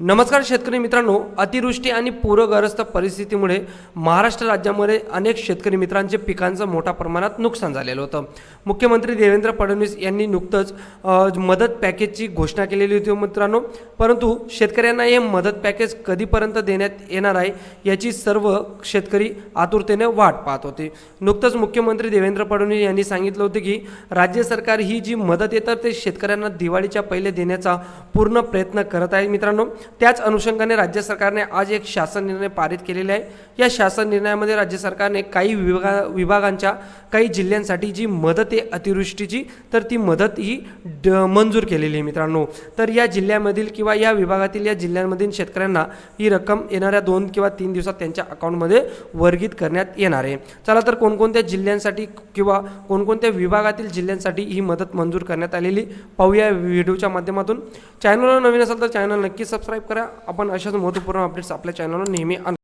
नमस्कार शेतकरी मित्रांनो अतिवृष्टी आणि पूरग्रस्त परिस्थितीमुळे महाराष्ट्र राज्यामध्ये अनेक शेतकरी मित्रांचे पिकांचं मोठ्या प्रमाणात नुकसान झालेलं होतं. मुख्यमंत्री देवेंद्र फडणवीस यांनी नुकतंच मदत पॅकेजची घोषणा केलेली होती हो मित्रांनो. परंतु शेतकऱ्यांना हे मदत पॅकेज कधीपर्यंत देण्यात येणार आहे याची सर्व शेतकरी आतुरतेने वाट पाहत होते. नुकतंच मुख्यमंत्री देवेंद्र फडणवीस यांनी सांगितलं होतं की राज्य सरकार ही जी मदत येतात ते शेतकऱ्यांना दिवाळीच्या पहिले देण्याचा पूर्ण प्रयत्न करत आहे मित्रांनो. त्याच अनुषंगाने राज्य सरकारने आज एक शासन निर्णय पारित केलेला आहे. या शासन निर्णयामध्ये राज्य सरकारने काही विभागा विभागांच्या काही जिल्ह्यांसाठी जी मदत आहे अतिवृष्टीची तर ती मदत ही ड मंजूर केलेली आहे मित्रांनो. तर या जिल्ह्यामधील किंवा या विभागातील या जिल्ह्यांमधील शेतकऱ्यांना ही रक्कम येणाऱ्या दोन किंवा तीन दिवसात त्यांच्या अकाउंटमध्ये वर्गित करण्यात येणार आहे. चला तर कोणकोणत्या जिल्ह्यांसाठी किंवा कोणकोणत्या विभागातील जिल्ह्यांसाठी ही मदत मंजूर करण्यात आलेली पाहूया या व्हिडिओच्या माध्यमातून. चॅनलला नवीन असेल तर चॅनल नक्की सबस्क्राईब करा. आपण अशाच महत्त्वपूर्ण अपडेट्स आपल्या चॅनलवर नेहमी आण.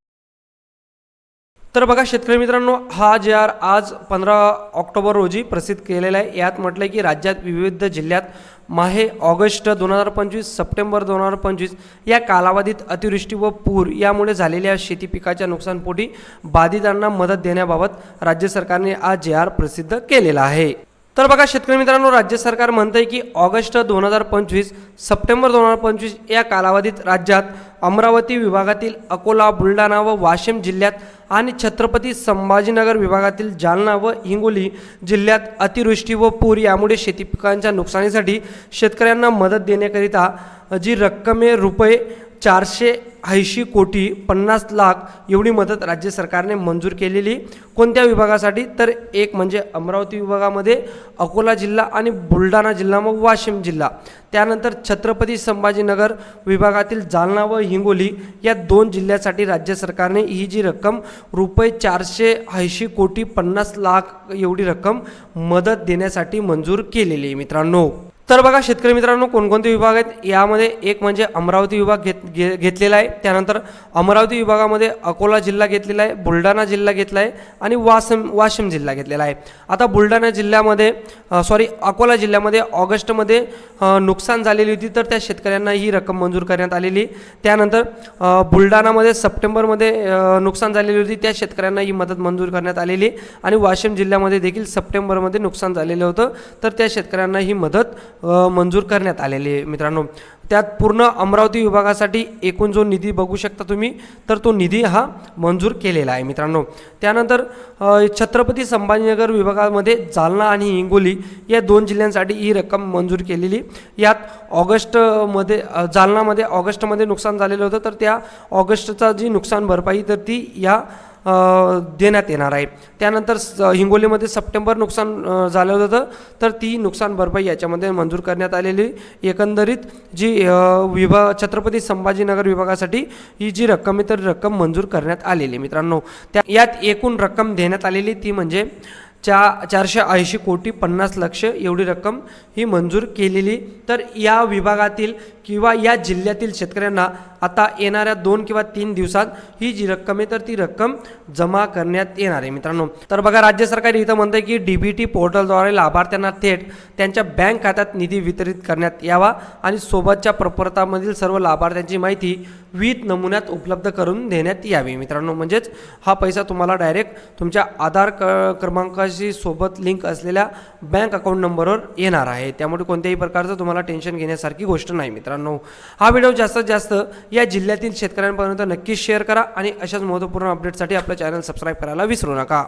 तर बघा शेतकरी मित्रांनो हा जे आर आज पंधरा ऑक्टोबर रोजी प्रसिद्ध केलेला आहे. यात म्हटलं आहे की राज्यात विविध जिल्ह्यात माहे ऑगस्ट दोन हजार पंचवीस सप्टेंबर दोन हजार पंचवीस या कालावधीत अतिवृष्टी व पूर यामुळे झालेल्या शेती पिकाच्या नुकसानपोटी बाधितांना मदत देण्याबाबत राज्य सरकारने आज जे आर प्रसिद्ध केलेला आहे. तर बघा शेतकरी मित्रांनो राज्य सरकार म्हणतंय की ऑगस्ट दोन हजार पंचवीस सप्टेंबर दोन हजार पंचवीस या कालावधीत राज्यात अमरावती विभागातील अकोला बुलढाणा व वाशिम जिल्ह्यात आणि छत्रपती संभाजीनगर विभागातील जालना व हिंगोली जिल्ह्यात अतिवृष्टी व पूर यामुळे शेती पिकांच्या नुकसानीसाठी शेतकऱ्यांना मदत देण्याकरिता जी रक्कमे रुपये चारशे ऐंशी कोटी पन्नास लाख एवढी मदत राज्य सरकारने मंजूर केलेली. कोणत्या विभागासाठी? तर एक म्हणजे अमरावती विभागामध्ये अकोला जिल्हा आणि बुलढाणा जिल्हा मग वाशिम जिल्हा. त्यानंतर छत्रपती संभाजीनगर विभागातील जालना व हिंगोली या दोन जिल्ह्यासाठी राज्य सरकारने ही जी रक्कम रुपये चारशे ऐंशी कोटी पन्नास लाख एवढी रक्कम मदत देण्यासाठी मंजूर केलेली आहे मित्रांनो. तर बघा शेतकरी मित्रांनो कोणकोणते विभाग आहेत? यामध्ये एक म्हणजे अमरावती विभाग घेत घे घेतलेला आहे. त्यानंतर अमरावती विभागामध्ये अकोला जिल्हा घेतलेला आहे बुलढाणा जिल्हा घेतला आहे आणि वासम वाशिम जिल्हा घेतलेला आहे. आता बुलढाणा जिल्ह्यामध्ये सॉरी अकोला जिल्ह्यामध्ये ऑगस्टमध्ये नुकसान झालेली होती तर त्या शेतकऱ्यांना ही रक्कम मंजूर करण्यात आलेली. त्यानंतर बुलढाणामध्ये सप्टेंबरमध्ये नुकसान झालेली होती त्या शेतकऱ्यांना ही मदत मंजूर करण्यात आलेली. आणि वाशिम जिल्ह्यामध्ये देखील सप्टेंबरमध्ये नुकसान झालेलं होतं तर त्या शेतकऱ्यांना ही मदत मंजूर करण्यात आलेली आहे. मित्रांनो त्यात पूर्ण अमरावती विभागासाठी एकूण जो निधी बघू शकता तुम्ही तर तो निधी हा मंजूर केलेला आहे. मित्रांनो त्यानंतर छत्रपती संभाजीनगर विभागामध्ये जालना आणि हिंगोली या दोन जिल्ह्यांसाठी ही रक्कम मंजूर केलेली. यात ऑगस्टमध्ये जालनामध्ये ऑगस्टमध्ये नुकसान झालेलं होतं तर त्या ऑगस्टचा जी नुकसान भरपाई तर ती या देण्यात येणार आहे. त्यानंतर स- हिंगोलीमध्ये सप्टेंबर नुकसान झालं होतं. तर ती नुकसान भरपाई याच्यामध्ये मंजूर करण्यात आलेली. एकंदरीत जी विभाग छत्रपती संभाजीनगर विभागासाठी ही जी रक्कम आहे तर रक्कम मंजूर करण्यात आलेली आहे मित्रांनो. त्या यात एकूण रक्कम देण्यात आलेली ती म्हणजे चा चारशे ऐंशी कोटी पन्नास लक्ष एवढी रक्कम ही मंजूर केलेली. तर या विभागातील किंवा या जिल्ह्यातील शेतकऱ्यांना आता येणाऱ्या दोन किंवा तीन दिवसात ही जी रक्कम आहे तर ती रक्कम जमा करण्यात येणार आहे मित्रांनो. तर बघा राज्य सरकार इथं म्हणतंय की डी बी टी पोर्टलद्वारे लाभार्थ्यांना थेट त्यांच्या बँक खात्यात निधी वितरित करण्यात यावा आणि सोबतच्या प्रपत्रामधील सर्व लाभार्थ्यांची माहिती विविध नमुन्यात उपलब्ध करून देण्यात यावी. मित्रांनो म्हणजेच हा पैसा तुम्हाला डायरेक्ट तुमच्या आधार क क्रमांकाशी सोबत लिंक असलेल्या बँक अकाउंट नंबरवर येणार आहे. त्यामुळे कोणत्याही प्रकारचं तुम्हाला टेन्शन घेण्यासारखी गोष्ट नाही मित्रांनो. हा व्हिडिओ जास्तीत जास्त या जिल्ह्यातील शेतकऱ्यांपर्यंत नक्कीच शेअर करा आणि अशाच महत्त्वपूर्ण अपडेटसाठी आपलं चॅनल सबस्क्राईब करायला विसरू नका.